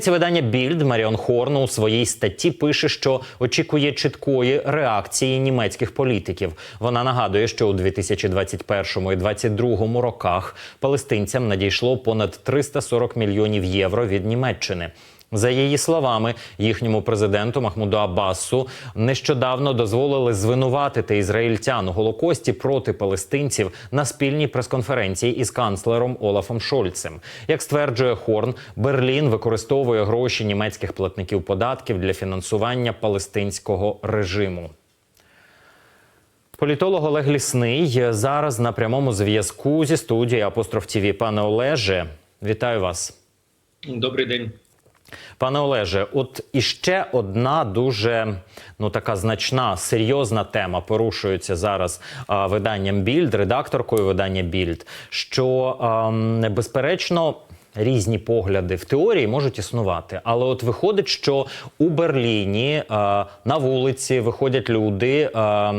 Це видання Більд Маріон Хорн у своїй статті пише, що очікує чіткої реакції німецьких політиків. Вона нагадує, що у 2021 і 2022 роках палестинцям надійшло понад 340 мільйонів євро від Німеччини. За її словами, їхньому президенту Махмуду Аббасу нещодавно дозволили звинуватити ізраїльтян у голокості проти палестинців на спільній прес-конференції із канцлером Олафом Шольцем. Як стверджує Хорн, Берлін використовує гроші німецьких платників податків для фінансування палестинського режиму. Політолог Олег Лісний зараз на прямому зв'язку зі студією Апостроф ТІВІ. Пане Олеже, вітаю вас. Добрий день. Пане Олеже, от іще одна дуже ну така значна серйозна тема порушується зараз а, виданням Більд, редакторкою видання Більд. Що а, безперечно. Різні погляди в теорії можуть існувати, але от виходить, що у Берліні е, на вулиці виходять люди, е,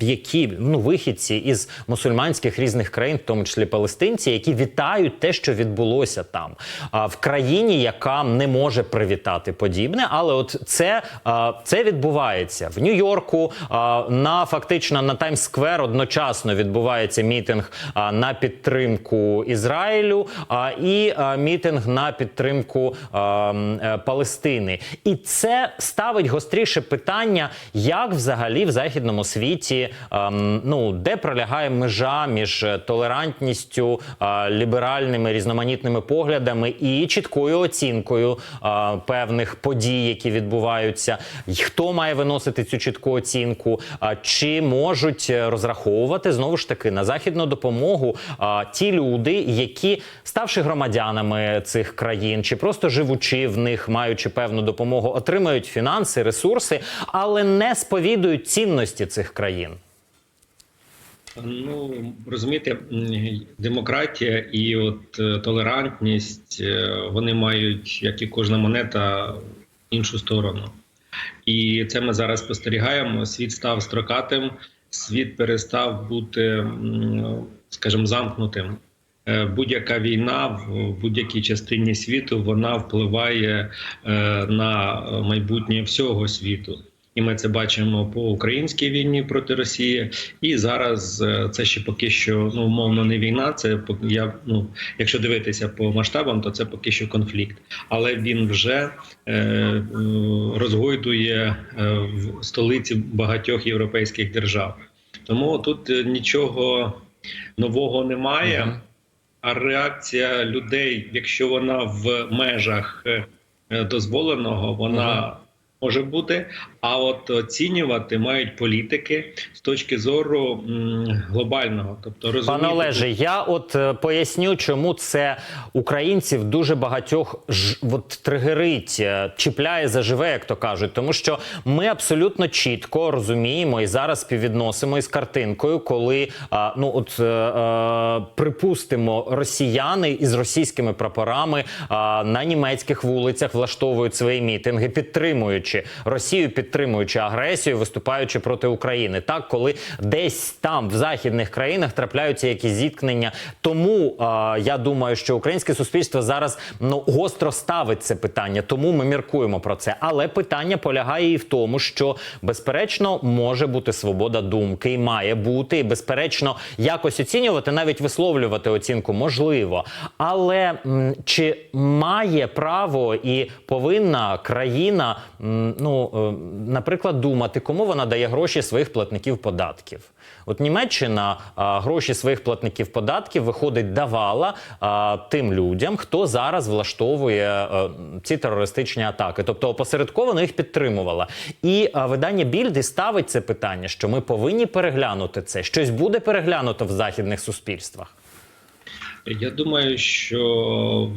які ну вихідці із мусульманських різних країн, в тому числі палестинці, які вітають те, що відбулося там, в країні, яка не може привітати подібне, але от це, е, це відбувається. В Нью-Йорку. е, На фактично на Таймс-сквер одночасно відбувається мітинг на підтримку Ізраїлю і мітинг на підтримку е, Палестини. І це ставить гостріше питання, як взагалі в західному світі ну де пролягає межа між е, толерантністю, ліберальними різноманітними поглядами і чіткою оцінкою певних подій, які відбуваються. Хто має виносити цю чітку оцінку? Чи можуть е, розраховувати знову ж таки на західну допомогу ті люди, які ставши громадянами цих країн, чи просто живучи в них, маючи певну допомогу, отримають фінанси, ресурси, але не сповідують цінності цих країн. Ну розумієте, демократія і от е, толерантність е, вони мають, як і кожна монета, іншу сторону. І це ми зараз спостерігаємо. Світ став строкатим, світ перестав бути, скажімо, замкнутим. Е, Будь-яка війна в будь-якій частині світу вона впливає е, на майбутнє всього світу. І ми це бачимо по українській війні проти Росії. І зараз е, це ще поки що ну умовно не війна. Це я ну, якщо дивитися по масштабам, то це поки що конфлікт, але він вже е, розгойдує в столиці багатьох європейських держав. Тому тут нічого нового немає. А реакція людей, якщо вона в межах е, е, дозволеного, вона може бути. А от оцінювати мають політики з точки зору м, глобального, тобто розуміти, Пане Олеже, я от е, поясню, чому це українців дуже багатьох ж от тригерить, е, чіпляє заживе, як то кажуть. Тому що ми абсолютно чітко розуміємо і зараз співвідносимо із картинкою, коли а, ну от е, е, припустимо, росіяни із російськими прапорами а, на німецьких вулицях влаштовують свої мітинги, підтримуючи Росію, підтримуючи агресію, виступаючи проти України. Так, коли десь там в західних країнах трапляються якісь зіткнення. Тому а, я думаю, що українське суспільство зараз ну гостро ставить це питання. Тому ми міркуємо про це. Але питання полягає і в тому, що безперечно може бути свобода думки, і має бути, і безперечно, якось оцінювати, навіть висловлювати оцінку можливо. Але м, чи має право і повинна країна, м, ну е, наприклад, думати, кому вона дає гроші своїх платників податків? От Німеччина гроші своїх платників податків виходить давала тим людям, хто зараз влаштовує а, ці терористичні атаки, тобто опосередковано їх підтримувала. І видання Більди ставить це питання, що ми повинні переглянути це. Щось буде переглянуто в західних суспільствах. Я думаю, що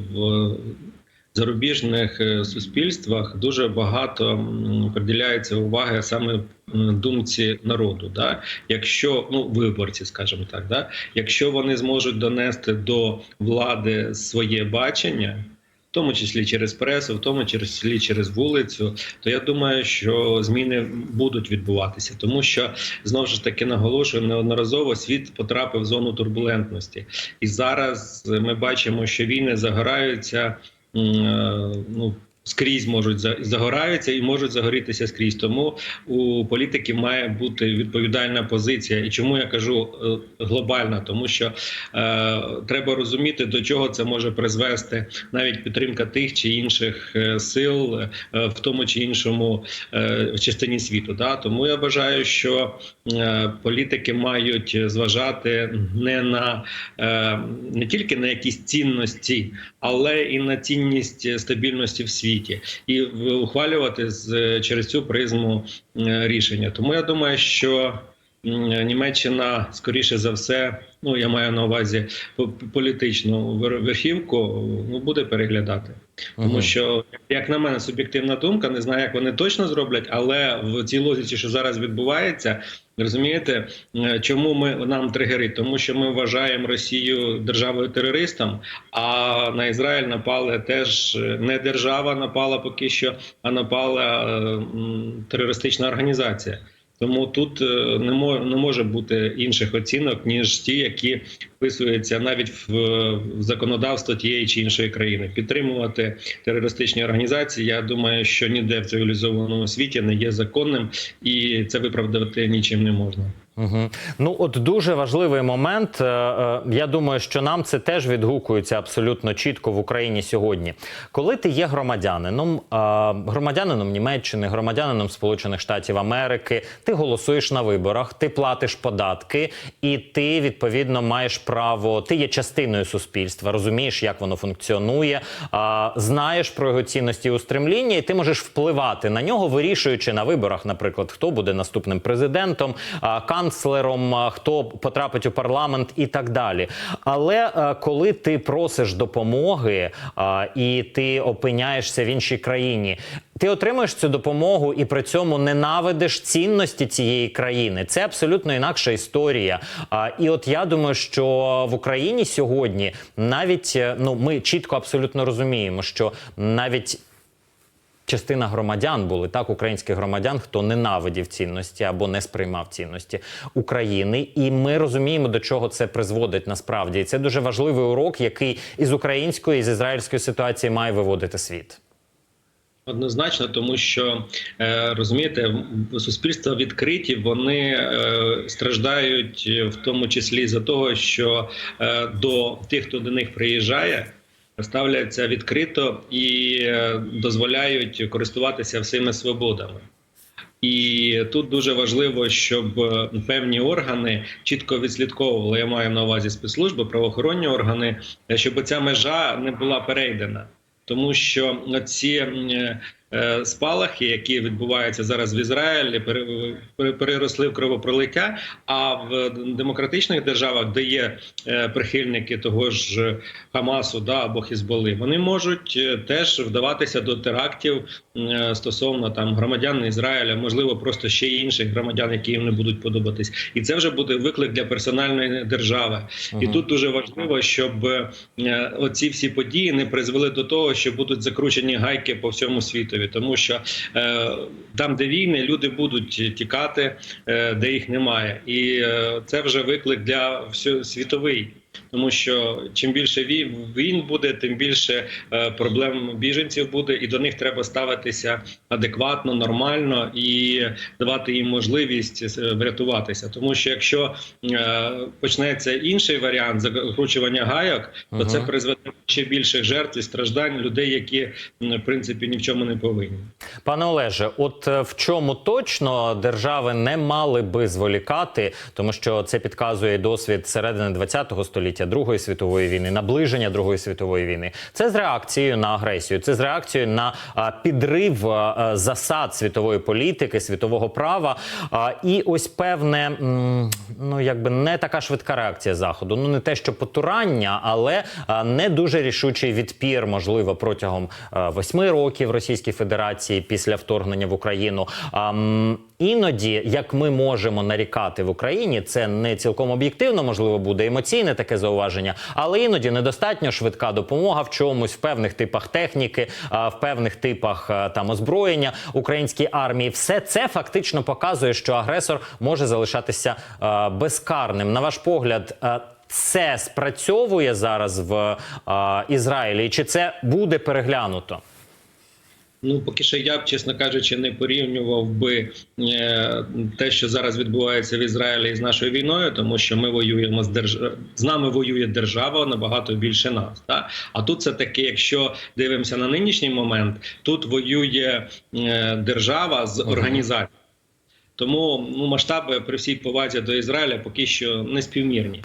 зарубіжних е, суспільствах дуже багато приділяється уваги саме думці народу. Да? Якщо ну виборці, скажімо так, да? якщо вони зможуть донести до влади своє бачення. В тому числі через пресу, в тому числі через вулицю, то я думаю, що зміни будуть відбуватися, тому що знову ж таки наголошую неодноразово світ потрапив в зону турбулентності, і зараз ми бачимо, що війни загораються ну. Скрізь можуть за- загораються і можуть загорітися скрізь. Тому у політиків має бути відповідальна позиція. І чому я кажу е, глобальна? Тому що е, треба розуміти, до чого це може призвести навіть підтримка тих чи інших е, сил е, в тому чи іншому е, частині світу. Да? Тому я вважаю, що е, політики мають зважати не на е, не тільки на якісь цінності, але і на цінність стабільності в світі, і в- ухвалювати з через цю призму е, рішення. Тому я думаю, що Німеччина скоріше за все, ну я маю на увазі по- політичну вер- верхівку, ну буде переглядати. Тому Мгм. що, як на мене, суб'єктивна думка, не знаю, як вони точно зроблять, але в цій логіці, що зараз відбувається, розумієте, чому ми нам тригерить? Тому що ми вважаємо Росію державою терористом, а на Ізраїль напали теж е, не держава напала поки що, а напала е, терористична організація. Тому тут е, не мо- не може бути інших оцінок ніж ті, які вписуються навіть в, в законодавство тієї чи іншої країни. Підтримувати терористичні організації. Я думаю, що ніде в цивілізованому світі не є законним, і це виправдати нічим не можна. Угу. Ну, от дуже важливий момент. Е, е, Я думаю, що нам це теж відгукується абсолютно чітко в Україні сьогодні. Коли ти є громадянином, е, громадянином Німеччини, громадянином Сполучених Штатів Америки, ти голосуєш на виборах, ти платиш податки, і ти відповідно маєш право. Ти є частиною суспільства, розумієш, як воно функціонує, знаєш про його цінності і устремління, і ти можеш впливати на нього, вирішуючи на виборах, наприклад, хто буде наступним президентом, канцлером, хто потрапить у парламент і так далі. Але коли ти просиш допомоги і ти опиняєшся в іншій країні. Ти отримуєш цю допомогу і при цьому ненавидиш цінності цієї країни. Це абсолютно інакша історія. І от я думаю, що в Україні сьогодні навіть е, ну ми чітко абсолютно розуміємо, що навіть частина громадян були так, українських громадян, хто ненавидів цінності або не сприймав цінності України, і ми розуміємо, до чого це призводить насправді. І це дуже важливий урок, який із української і з ізраїльської ситуації має виводити світ. Однозначно, тому що е, розумієте, суспільства відкриті, вони е, страждають е, в тому числі за того, що до тих, хто до них приїжджає, ставляться відкрито і е, дозволяють користуватися всіми свободами. І тут дуже важливо, щоб е, певні органи чітко відслідковували. Я маю на увазі спецслужби, правоохоронні органи, е, щоб ця межа не була перейдена. Тому що ці спалахи, які відбуваються зараз в Ізраїлі, пере- пере- переросли в кровопролиття. А в демократичних державах, де є е, прихильники того ж Хамасу да, або Хізболи, вони можуть е, теж вдаватися до терактів е, стосовно там громадян Ізраїля, можливо, просто ще інших громадян, які їм не будуть подобатись, і це вже буде виклик для персональної держави. І тут дуже важливо, щоб е, оці всі події не призвели до того, що будуть закручені гайки по всьому світові, тому що е, там, де війни, люди будуть тікати, е, де їх немає, і е, це вже виклик для світовий. Тому що чим більше вій- війн буде, тим більше е, проблем біженців буде, і до них треба ставитися адекватно, нормально і давати їм можливість е, врятуватися. Тому що якщо е, почнеться інший варіант закручування гайок, то це призведе до ще більших жертв і страждань людей, які в принципі ні в чому не повинні. Пане Олеже, от в чому точно держави не мали би зволікати, тому що це підказує досвід середини ХХ століття Другої світової війни, наближення Другої світової війни. Це з реакцією на агресію, це з реакцією на підрив засад світової політики, світового права. І ось певне, ну якби не така швидка реакція заходу. Ну не те, що потурання, але не дуже рішучий відпір, можливо, протягом восьми років Російській Федерації після вторгнення в Україну. Іноді, як ми можемо нарікати в Україні, це не цілком об'єктивно, можливо, буде емоційне таке зауваження, але іноді недостатньо швидка допомога в чомусь, в певних типах техніки, в певних типах там озброєння українській армії. Все це фактично показує, що агресор може залишатися безкарним. На ваш погляд, це спрацьовує зараз в а, Ізраїлі, чи це буде переглянуто? Ну, поки що я б, чесно кажучи, не порівнював би е, те, що зараз відбувається в Ізраїлі з нашою війною, тому що ми воюємо з держ... з нами воює держава набагато більше нас. Та? А тут це таки, якщо дивимося на нинішній момент, тут воює е, держава з організацією. Тому ну масштаби при всій повазі до Ізраїля поки що не співмірні.